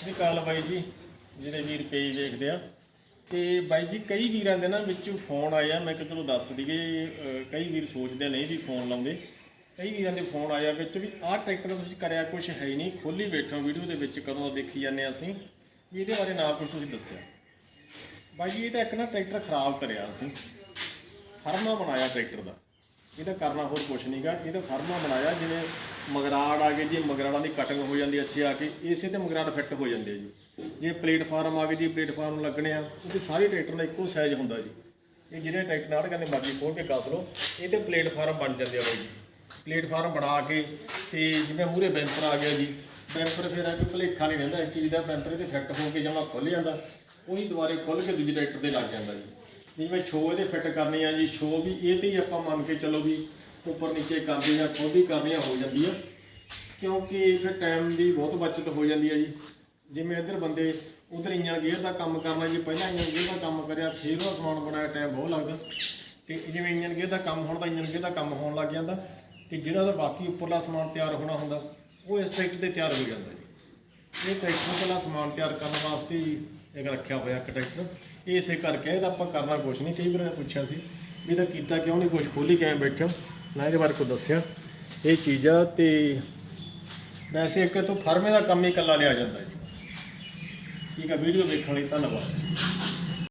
ਸ੍ਰੀ ਅਕਾਲ ਬਾਈ ਜੀ, ਜਿਹੜੇ ਵੀਰ ਪੇਜ ਦੇਖਦੇ ਆ। ਤੇ ਬਾਈ ਜੀ, ਕਈ ਵੀਰਾਂ ਦੇ ਨਾ ਵਿੱਚ ਫੋਨ ਆਇਆ। ਮੈਂ ਕਿ ਚਲੋ ਦੱਸ ਦਈਏ ਕਈ ਵੀਰ ਸੋਚਦੇ ਨਹੀਂ ਵੀ ਫੋਨ ਲਾਉਂਦੇ। ਕਈ ਵੀਰਾਂ ਦੇ ਫੋਨ ਆਇਆ ਵਿੱਚ ਵੀ ਆਹ ਟਰੈਕਟਰ ਤੁਸੀਂ ਕਰਿਆ ਕੁਝ ਹੈ ਹੀ ਨਹੀਂ। ਖੋਲੀ ਬੈਠੋ ਵੀਡੀਓ ਦੇ ਵਿੱਚ ਕਦੋਂ ਦੇਖੀ ਜਾਂਦੇ ਹਾਂ ਅਸੀਂ। ਵੀ ਇਹਦੇ ਬਾਰੇ ਨਾ ਕੁਝ ਤੁਸੀਂ ਦੱਸਿਆ। ਬਾਈ ਜੀ, ਇਹ ਤਾਂ ਇੱਕ ਨਾ ਟਰੈਕਟਰ ਖਰਾਬ ਕਰਿਆ ਅਸੀਂ। ਫਰਮਾ ਬਣਾਇਆ ਟਰੈਕਟਰ ਦਾ। ਇਹਦਾ ਕਰਨਾ ਹੋਰ ਕੁਝ ਨਹੀਂਗਾ ਇਹਦਾ ਫਾਰਮਾ ਬਣਾਇਆ ਜਿਵੇਂ ਮਗਰਾੜ ਆ ਗਏ ਜੀ, ਮਗਰਾੜਾਂ ਦੀ ਕਟਿੰਗ ਹੋ ਜਾਂਦੀ ਹੈ ਇੱਥੇ ਆ ਕੇ। ਇਸੇ ਤੇ ਮਗਰਾੜ ਫਿੱਟ ਹੋ ਜਾਂਦੇ ਆ ਜੀ। ਜੇ ਪਲੇਟਫਾਰਮ ਆ ਗਏ ਜੀ ਪਲੇਟਫਾਰਮ ਲੱਗਣੇ ਆ ਉਹਦੇ ਸਾਰੇ ਟਰੈਕਟਰ ਦਾ ਇੱਕੋ ਸਾਈਜ਼ ਹੁੰਦਾ ਜੀ। ਇਹ ਜਿਹੜੇ ਟਰੈਕਟਰ ਨਾਲ ਕਹਿੰਦੇ ਮਰਜ਼ੀ ਖੋਲ ਕੇ ਕੱਸ ਲਓ। ਇਹ ਤੇ ਪਲੇਟਫਾਰਮ ਬਣ ਜਾਂਦੇ ਆ ਬਾਈ ਜੀ। ਪਲੇਟਫਾਰਮ ਬਣਾ ਕੇ ਤੇ ਜਿਵੇਂ ਮੂਰੇ ਬੈਂਪਰ ਆ ਗਿਆ ਜੀ। ਬੈਂਪਰ ਫਿਰ ਆ ਕੇ ਭਲੇਖਾ ਨਹੀਂ ਰਹਿੰਦਾ। ਇਸ ਚੀਜ਼ ਦਾ ਬੈਂਪਰ 'ਤੇ ਫਿੱਟ ਹੋ ਕੇ ਜਮਾ ਖੁੱਲ ਜਾਂਦਾ। ਉਹੀ ਦੁਬਾਰੇ ਖੁੱਲ ਕੇ ਦੂਜੇ ਟਰੈਕਟਰ ਤੇ ਲੱਗ ਜਾਂਦਾ ਜੀ। ਜਿਵੇਂ ਸ਼ੋਅ ਇਹਦੇ ਫਿੱਟ ਕਰਨੀ ਆ ਜੀ ਸ਼ੋਅ ਵੀ ਇਹ ਤੇ ਹੀ ਆਪਾਂ ਮੰਨ ਕੇ ਚੱਲੋ ਵੀ ਉੱਪਰ ਨੀਚੇ ਕਰਦੇ ਜਾਂ ਖੁਦ ਕਰਨੀ ਕਰਨੀਆਂ ਹੋ ਆ। ਕਿਉਂਕਿ ਫਿਰ ਟਾਈਮ ਦੀ ਬਹੁਤ ਬਚਤ ਹੋ ਜਾਂਦੀ ਆ ਜੀ। ਜਿਵੇਂ ਇੱਧਰ ਬੰਦੇ ਉਧਰ ਇੰਜਣ ਗੇਅਰ ਦਾ ਕੰਮ ਕਰਨਾ ਜੀ, ਪਹਿਲਾਂ ਇੰਜਣ ਗੇਅਰ ਦਾ ਕੰਮ ਕਰਿਆ, ਫਿਰ ਉਹ ਸਮਾਨ ਬਣਾਇਆ ਟਾਈਮ ਬਹੁਤ ਲੱਗਦਾ। ਤੇ ਜਿਵੇਂ ਇੰਜਣ ਗੇਅਰ ਦਾ ਕੰਮ ਹੋਣ ਦਾ, ਇੰਜਣ ਗੇਅਰ ਦਾ ਕੰਮ ਹੋਣ ਲੱਗ ਜਾਂਦਾ। ਤੇ ਜਿਹੜਾ ਉਹਦਾ ਬਾਕੀ ਉੱਪਰਲਾ ਸਮਾਨ ਤਿਆਰ ਹੋਣਾ ਹੁੰਦਾ, ਉਹ ਇਸ ਟਰੈਕਟਰ ਤੇ ਤਿਆਰ ਹੋ ਜਾਂਦਾ ਇਹ ਟਰੈਕਟਰ ਪਹਿਲਾਂ ਸਮਾਨ ਤਿਆਰ ਕਰਨ ਵਾਸਤੇ ਹੀ ਇੱਕ ਰੱਖਿਆ ਹੋਇਆ ਇੱਕ ਟਰੈਕਟਰ। ਇਹ ਇਸੇ ਕਰਕੇ ਇਹਦਾ ਆਪਾਂ ਕਰਨਾ ਕੁਝ ਨਹੀਂ। ਕਈ ਵਾਰ ਪੁੱਛਿਆ ਸੀ ਵੀ ਇਹਦਾ ਕੀਤਾ ਕਿਉਂ ਨਹੀਂ? ਕੁਝ ਖੋਲੀ ਕਿਵੇਂ ਬੈਠੇ ਹੋ। ਨਾ ਇਹਦੇ ਬਾਰੇ ਕੋਈ ਦੱਸਿਆ। ਇਹ ਚੀਜ਼ ਆ ਤੇ ਵੈਸੇ ਇੱਕ ਤੋਂ ਫਰਮੇ ਦਾ ਕੰਮ ਹੀ ਇਕੱਲਾ ਲਿਆ ਜਾਂਦਾ ਜੀ। ਬਸ ਠੀਕ ਆ, ਵੀਡੀਓ ਦੇਖਣ ਲਈ ਧੰਨਵਾਦ।